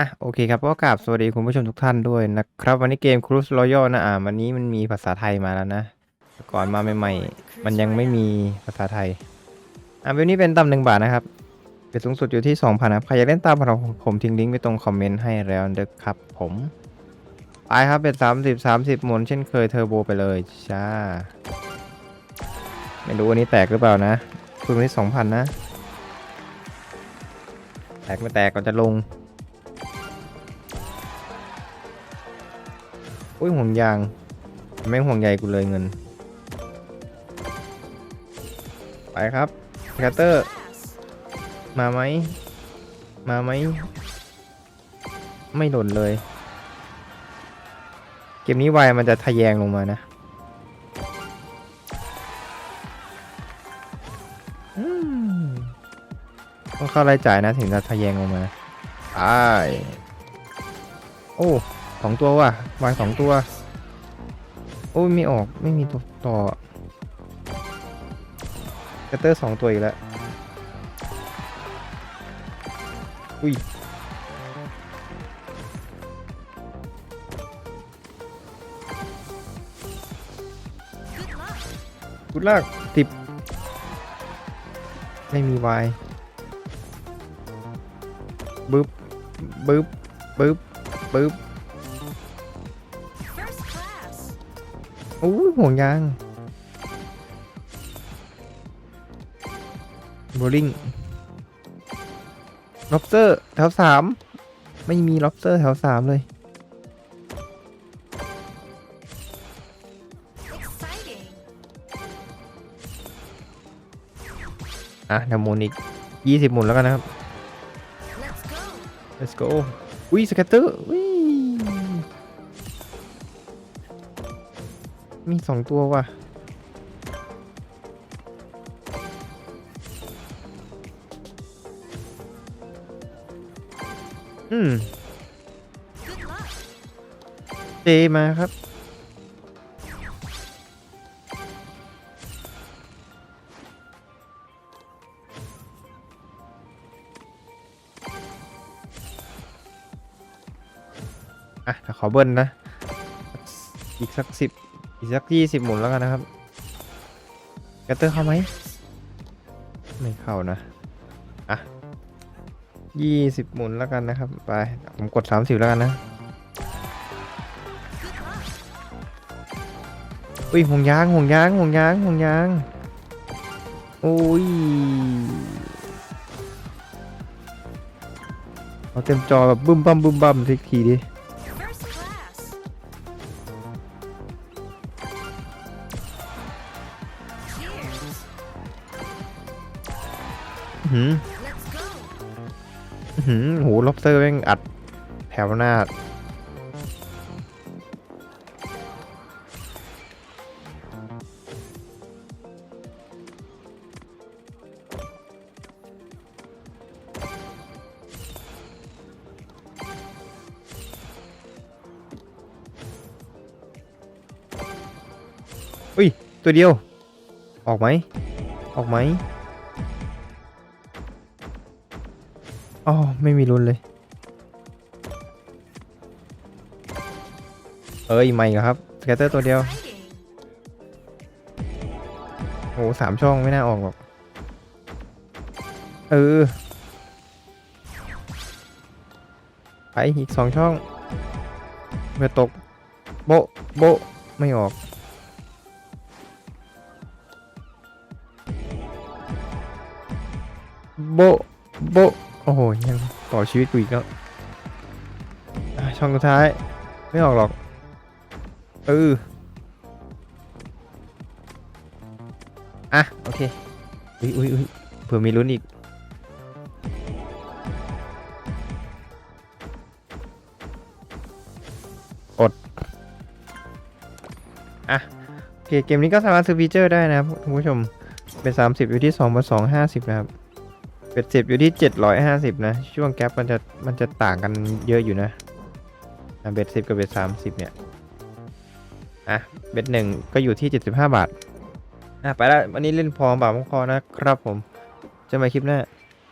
อะโอเคครับก็กราบสวัสดีคุณผู้ชมทุกท่านด้วยนะครับ วันนี้เกม Cruise Royale นะอ่าวันนี้มันมีภาษาไทยมาแล้วนะ ก่อนมาใหม่ๆ มันยังไม่มีภาษาไทย อะเว็บนี้เป็นตำหนึ่งบาทนะครับเป็นสูงสุดอยู่ที่ 2,000นะครับใครอยากเล่นตามเราผมทิ้งลิงก์ไว้ตรงคอมเมนต์ให้แล้วนะครับผมไปครับเป็น30 30หมุนเช่นเคยเทอร์โบไปเลยจ้าไม่รู้วันนี้แตกหรือเปล่านะคุณวันนี้2,000นะ แตกไม่แตกก็จะลง อุ้ยห่วงยาง ไม่ห่วงใยกูเลยเงิน ไปครับแคตเตอร์ มาไหม มาไหม ไม่หล่นเลย เกมนี้ไวมันจะทะแยงลงมานะต้องเข้ารายจ่ายนะถึงจะทะแยงลงมาไปโอ้ สองตัวว่ะวายสองตัว โอ้ยไม่ออกไม่มีตัวต่อกัตเตอร์สองตัวอีกแล้ว อุ้ยกุดลากติบไม่มีวายบึ๊บบึ๊บบึ๊บบึ๊บ อ้ห่วงยางโบลิ่งล็อบสเตอร์แถวสามไม่มีล็อบสเตอร์แถวสามเลยอะเดี๋ยวหมุนอีกยี่สิบหมุนแล้วกันนะครับ Let's go. let's go อุ้ยสเก็ตเตอร์อุ้ย มีสองตัวว่ะ อืม เจมาครับ อะขอเบิ้ลนะ อีกสักสิบ อีกสักยี่สิบหมุนแล้วกันนะครับกระเตอร์เข้าไหมไม่เข้านะ อะยี่สิบหมุนแล้วกันนะครับ ไป ผมกดสามสิบแล้วกันนะ อุ้ยห่วงยางห่วงยางห่วงยางห่วงยางโอ้ยเอาเต็มจอแบบบึ้มบั้มบึ้มบั้มทีทีดิ หือ Let's go. อื้อหือโหล็อบสเตอร์แม่งอัดแถวหน้า อุ้ย ตัวเดียว ออกไหม ออกไหม อ๋อไม่มีรุนเลย เอ้ยไม่ครับสแกตเตอร์ตัวเดียว Exciting. โอ้สามช่องไม่น่าออกหรอก เออ ไปอีกสองช่องเพื่อตก โบโบไม่ออกโบโบ โอ้โหยังต่อชีวิตกูอีกแล้วอะช่องสุดท้าย ไม่ออกหรอกเอออะ โอเค อุ้ยอุ้ยอุ้ยเผื่อมีลุ้นอีก อด อะ โอเค เกมนี้ก็สามารถซื้อฟีเจอร์ได้นะครับคุณผู้ชม เป็น 30 อยู่ที่2เป็น250 นะครับ เป็ดสิบอยู่ที่ 750 นะ ช่วงแกปมันจะมันจะต่างกันเยอะอยู่นะอะเบ็ดสิบกับเบ็ดสามสิบเนี่ย อะ เบ็ดหนึ่งก็อยู่ที่ 75 บาท อะ ไปแล้ววันนี้เล่นพอบาทมงคอนะครับผมเจอกันใหม่คลิปหน้า